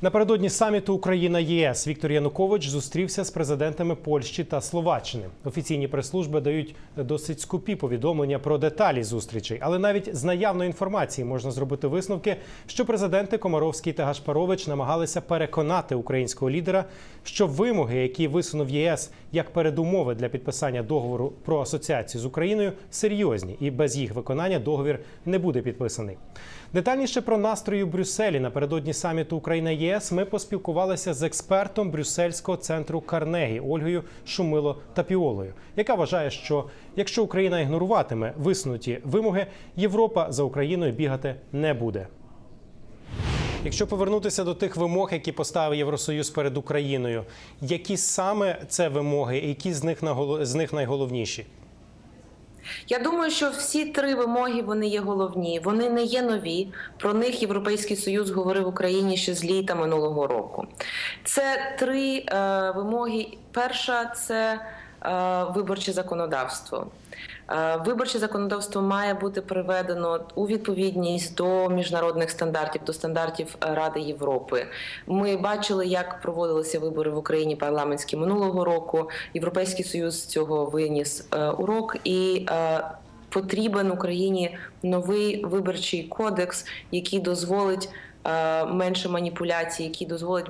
Напередодні саміту Україна ЄС Віктор Янукович зустрівся з президентами Польщі та Словаччини. Офіційні прес-служби дають досить скупі повідомлення про деталі зустрічей, але навіть з наявної інформації можна зробити висновки, що президенти Комаровський та Гашпарович намагалися переконати українського лідера, що вимоги, які висунув ЄС як передумови для підписання договору про асоціацію з Україною, серйозні, і без їх виконання договір не буде підписаний. Детальніше про настрої у Брюсселі напередодні саміту Україна ЄС ми поспілкувалися з експертом Брюссельського центру Карнегі Ольгою Шумило Тапіолою, яка вважає, що якщо Україна ігноруватиме висунуті вимоги, Європа за Україною бігати не буде. Якщо повернутися до тих вимог, які поставив Євросоюз перед Україною, які саме це вимоги, які з них з них найголовніші? Я думаю, що всі три вимоги вони є головні. Вони не є нові. Про них Європейський Союз говорив Україні ще з літа минулого року. Це три е, вимоги. Перша це виборче законодавство. Е, Виборче законодавство має бути приведено у відповідність до міжнародних стандартів, до стандартів е, Ради Європи. Ми бачили, як проводилися вибори в Україні парламентські минулого року. Європейський союз цього виніс е, урок і. е, Потрібен Україні новий виборчий кодекс, який дозволить е, менше маніпуляцій, який дозволить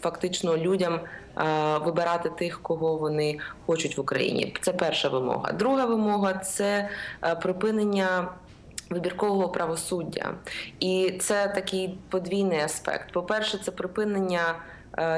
фактично людям е, вибирати тих, кого вони хочуть в Україні. Це перша вимога. Друга вимога це е, припинення. Вибіркового правосуддя, і це такий подвійний аспект. По-перше, це припинення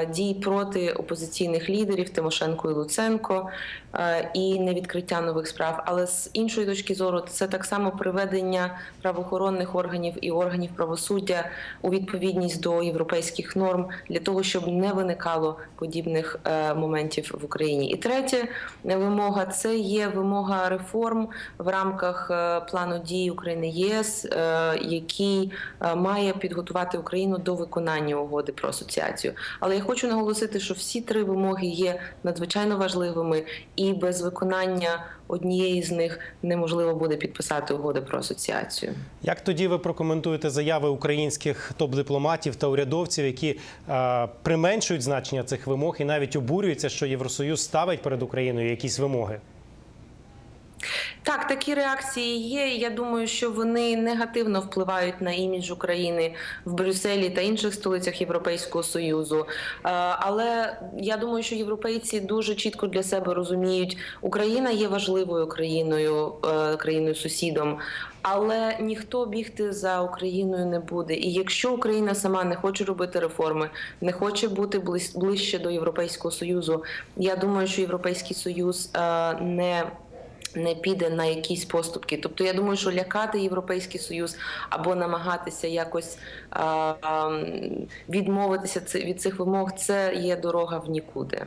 дій проти опозиційних лідерів Тимошенко і Луценко е, і невідкриття нових справ. Але з іншої точки зору, це так само приведення правоохоронних органів і органів правосуддя у відповідність до європейських норм для того, щоб не виникало подібних е, моментів в Україні. І третя вимога це є вимога реформ в рамках е, плану дій України ЄС, е, який е, має підготувати Україну до виконання угоди про асоціацію. Але я хочу наголосити, що всі три вимоги є надзвичайно важливими, і без виконання однієї з них неможливо буде підписати угоди про асоціацію. Як тоді ви прокоментуєте заяви українських топ-дипломатів та урядовців, які е, применшують значення цих вимог і навіть обурюються, що Євросоюз ставить перед Україною якісь вимоги? Так, такі реакції є. Я думаю, що вони негативно впливають на імідж України в Брюсселі та інших столицях Європейського союзу. Е, Але я думаю, що європейці дуже чітко для себе розуміють, Україна є важливою країною, е, країною сусідом. Але ніхто бігти за Україною не буде. І якщо Україна сама не хоче робити реформи, не хоче бути ближче до Європейського союзу, я думаю, що Європейський Союз е, не не піде на якісь поступки. Тобто я думаю, що лякати Європейський Союз або намагатися якось а, ам, відмовитися від цих вимог, це є дорога в нікуди.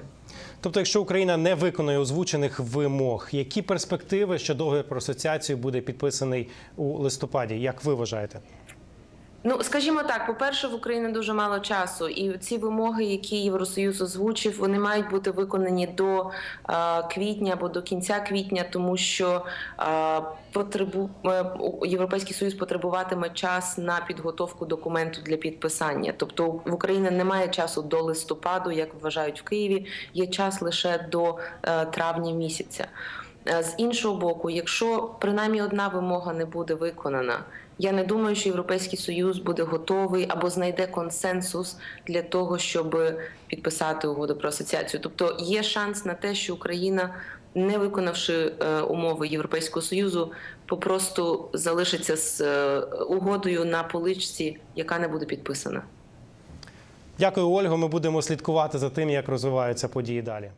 Тобто, якщо Україна не виконує озвучених вимог, які перспективи, що договір про асоціацію буде підписаний у листопаді? Як ви вважаєте? Ну, скажімо так, по-перше, в Україні дуже мало часу, і ці вимоги, які Євросоюз озвучив, вони мають бути виконані до е, квітня або до кінця квітня, тому що е, потребу е, Європейський Союз потребуватиме час на підготовку документу для підписання. Тобто в Україні немає часу до листопаду, як вважають в Києві. Є час лише до травня місяця. Е, З іншого боку, якщо принаймні одна вимога не буде виконана, я не думаю, що Європейський Союз буде готовий або знайде консенсус для того, щоб підписати угоду про асоціацію. Тобто є шанс на те, що Україна, не виконавши е, умови Європейського Союзу, попросту залишиться з е, угодою на поличці, яка не буде підписана. Дякую, Ольго. Ми будемо слідкувати за тим, як розвиваються події далі.